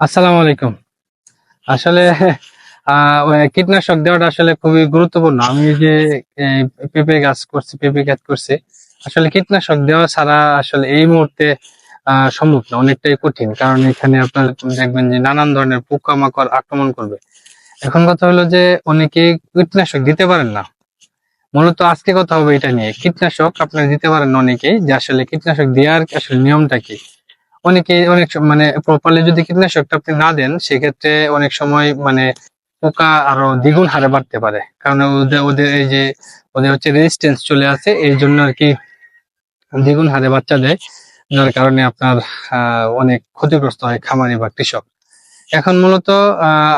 আসসালামু আলাইকুম। আসলে কীটনাশক দেওয়াটা আসলে খুবই গুরুত্বপূর্ণ। আমি যে পেঁপে গাছ করছি, পেঁপে গাছ করছি, আসলে কীটনাশক দেওয়া ছাড়া আসলে এই মুহূর্তে সম্ভব না, অনেকটাই কঠিন। কারণ এখানে আপনার দেখবেন যে নানান ধরনের পোকামাকড় আক্রমণ করবে। এখন কথা হলো যে, অনেকে কীটনাশক দিতে পারেন না। মূলত আজকে কথা হবে এটা নিয়ে। কীটনাশক আপনারা দিতে পারেন অনেকেই, যে আসলে কীটনাশক দেওয়ার আসলে নিয়মটা কি? অনেকে অনেক মানে প্রপারলি যদি কীটনাশকটা আপনি না দেন, সেক্ষেত্রে অনেক সময় মানে পোকা আরও দ্বিগুণ হারে বাড়তে পারে। কারণ ওদের ওদের এই যে, ওদের হচ্ছে রেজিস্ট্যান্স চলে আসে, এই জন্য আর কি দ্বিগুণ হারে বাচ্চা দেয়। যার কারণে আপনার অনেক ক্ষতিগ্রস্ত হয় খামারি বা কৃষক। এখন মূলত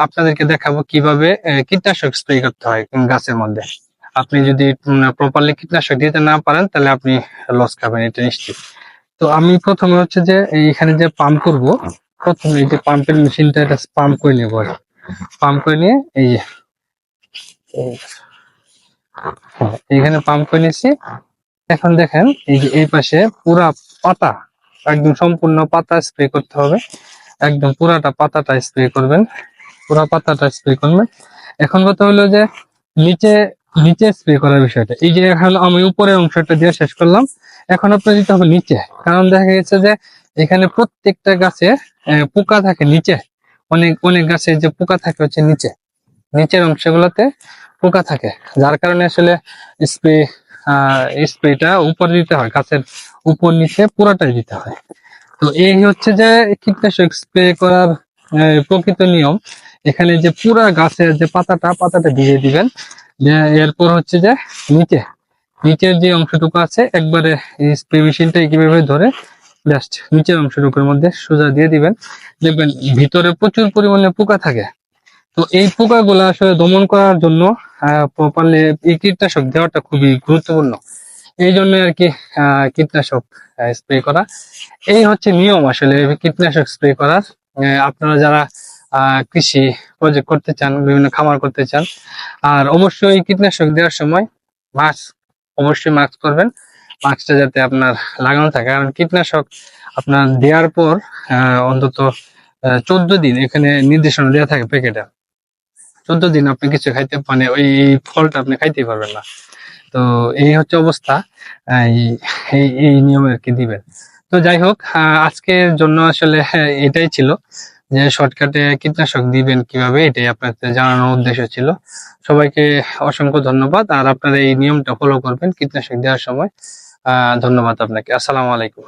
আপনাদেরকে দেখাবো কীভাবে কীটনাশক স্প্রে করতে হয় গাছের মধ্যে। আপনি যদি প্রপারলি কীটনাশক দিতে না পারেন, তাহলে আপনি লস খাবেন, এটা নিশ্চিত। তো আমি প্রথমে হচ্ছে যে এইখানে যে পাম্প করব প্রথমে এই যে পাম্পের মেশিনটা এটা পাম্প করে নেব পাম্প করে নিয়ে এই যে হ্যাঁ, এইখানে পাম্প করে নিয়েছি। এখন দেখেন এই যে এই পাশে পুরা পাতা একদম সম্পূর্ণ পাতা স্প্রে করতে হবে। একদম পুরাটা পাতাটা স্প্রে করবেন। পুরা পাতাটা স্প্রে করবেন। এখন কথা হলো যে নিচে নিচে স্প্রে করার বিষয়টা। এই যে এখন আমি উপরের অংশটা দিয়ে শেষ করলাম। এখন আপনার দিতে হবে নিচে। কারণ দেখা গেছে যে এখানে প্রত্যেকটা গাছে পোকা থাকে নিচে। অনেক অনেক গাছে যে পোকা থাকে হচ্ছে নিচে। নিচের অংশগুলোতে পোকা থাকে। যার কারণে আসলে স্প্রে স্প্রেটা উপরে দিতে হয়। গাছের উপর নিচে পুরোটাই দিতে হয়। তো এই হচ্ছে যে কীটনাশক স্প্রে করার প্রকৃত নিয়ম। এখানে যে পুরা গাছের যে পাতাটা পাতাটা দিয়ে দিবেন। এরপর হচ্ছে যে নিচে, নিচের যে অংশটুকু আছে, একবারে স্প্রে মেশিনটা কীভাবে ধরে জাস্ট নিচের অংশটুকুর মধ্যে সোজা দিয়ে দিবেন। দেখবেন ভিতরে প্রচুর পরিমাণে পোকা থাকে। তো এই পোকাগুলো আসলে দমন করার জন্য প্রপারলি এই কীটনাশক দেওয়াটা খুবই গুরুত্বপূর্ণ। এই জন্য আর কি কীটনাশক স্প্রে করা। এই হচ্ছে নিয়ম আসলে কীটনাশক স্প্রে করার। আপনারা যারা কৃষি প্রজেক্ট করতে চান বিভিন্ন খামার করতে চান আর অবশ্যই কীটনাশক দেওয়ার সময় মাস্ক অবশ্যই মাস্ক করবেন। মাস্কটা যাতে আপনার লাগানো থাকে। কারণ কীটনাশক আপনার দেওয়ার পর অন্তত চোদ্দ দিন এখানে নির্দেশনা দেওয়া থাকে প্যাকেটে। চোদ্দ দিন আপনি কিছু খাইতে মানে ওই ফলটা আপনি খাইতেই পারবেন না। তো এই হচ্ছে অবস্থা। এই এই নিয়মে আর কি দিবেন। তো যাই হোক আজকের জন্য আসলে হ্যাঁ, এটাই ছিল। যে শর্টকাটে কীটনাশক দিবেন কীভাবে, এটাই আপনাদের জানানোর উদ্দেশ্য ছিল। সবাইকে অসংখ্য ধন্যবাদ। আর আপনারা এই নিয়মটা ফলো করবেন কীটনাশক দেওয়ার সময়। ধন্যবাদ আপনাকে। আসসালামু আলাইকুম।